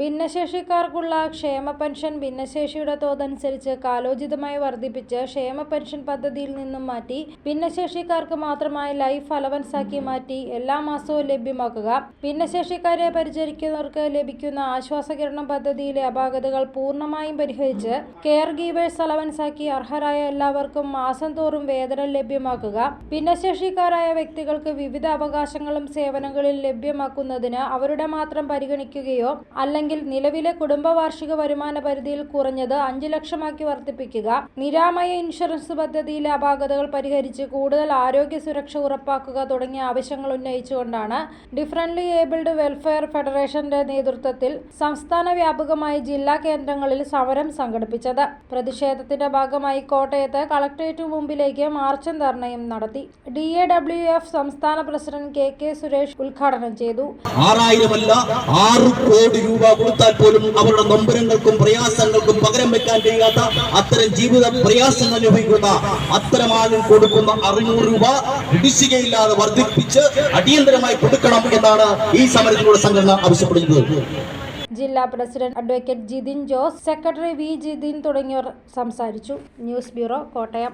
ഭിന്നശേഷിക്കാർക്കുള്ള ക്ഷേമ പെൻഷൻ ഭിന്നശേഷിയുടെ തോതനുസരിച്ച് കാലോചിതമായി വർദ്ധിപ്പിച്ച് ക്ഷേമ പെൻഷൻ പദ്ധതിയിൽ നിന്നും മാറ്റി ഭിന്നശേഷിക്കാർക്ക് മാത്രമായി ലൈഫ് അലവൻസ് ആക്കി മാറ്റി എല്ലാ മാസവും ലഭ്യമാക്കുക. ഭിന്നശേഷിക്കാരെ പരിചരിക്കുന്നവർക്ക് ലഭിക്കുന്ന ആശ്വാസകിരണം പദ്ധതിയിലെ അപാകതകൾ പൂർണമായും പരിഹരിച്ച് കെയർ ഗീവേഴ്സ് അലവൻസ് ആക്കി അർഹരായ എല്ലാവർക്കും മാസം തോറും വേതനം ലഭ്യമാക്കുക. ഭിന്നശേഷിക്കാരായ വ്യക്തികൾക്ക് വിവിധ അവകാശങ്ങളും സേവനങ്ങളിൽ ലഭ്യമാക്കുന്നതിന് അവരുടെ മാത്രം പരിഗണിക്കുകയോ അല്ലെങ്കിൽ നിലവിലെ കുടുംബവാർഷിക വരുമാന പരിധിയിൽ കുറഞ്ഞത് അഞ്ചു ലക്ഷമാക്കി വർദ്ധിപ്പിക്കുക നിരാമയ ഇൻഷുറൻസ് പദ്ധതിയിലെ അപാകതകൾ പരിഹരിച്ച് കൂടുതൽ ആരോഗ്യ സുരക്ഷ ഉറപ്പാക്കുക തുടങ്ങിയ ആവശ്യങ്ങൾ ഉന്നയിച്ചുകൊണ്ടാണ് ഡിഫറന്റ്ലി ഏബിൾഡ് വെൽഫെയർ ഫെഡറേഷന്റെ നേതൃത്വത്തിൽ സംസ്ഥാന വ്യാപകമായി ജില്ലാ കേന്ദ്രങ്ങളിൽ സമരം സംഘടിപ്പിച്ചത്. പ്രതിഷേധത്തിന്റെ ഭാഗമായി കോട്ടയത്ത് കളക്ടറേറ്റ് മുമ്പിലേക്ക് മാർച്ചും ധർണയും നടത്തി. ഡി എ ഡബ്ല്യു എഫ് സംസ്ഥാന പ്രസിഡന്റ് കെ കെ സുരേഷ് ഉദ്ഘാടനം ചെയ്തു. ആറായിരമല്ല ആറ് കോടി രൂപ കൊടുത്താൽ പോലും അവരുടെ നൊമ്പരങ്ങൾക്കും പ്രയാസങ്ങൾക്കും പകരം വെക്കാൻ കഴിയാത്ത അത്തരം ജീവിത പ്രയാസങ്ങൾ അനുഭവിക്കുന്ന അത്തരം ആളുകൾ കൊടുക്കുന്ന അറുന്നൂറ് രൂപ ഇടിശികയില്ലാതെ വർദ്ധിപ്പിച്ച് അടിയന്തരമായി കൊടുക്കണം എന്നാണ് ഈ സമരത്തിലൂടെ സംഘടന ആവശ്യപ്പെടുന്നത്. ജില്ലാ president advocate Jithin Jose secretary V Jithin തുടങ്ങിയവർ സംസാരിച്ചു. News bureau Kottayam.